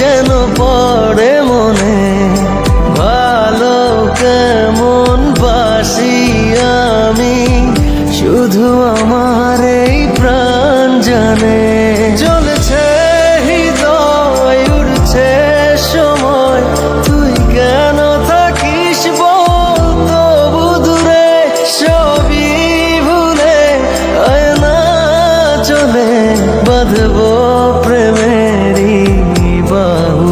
যেন পড়ে মনে, ভালো কেমন বাসি আমি, শুধু আমার এই প্রাণ জানে। চলেছে হৃদয় উঠছে সময়, তুই কেন থাকিস তবু দূরে সবই ভুলে না চলে, বাঁধবো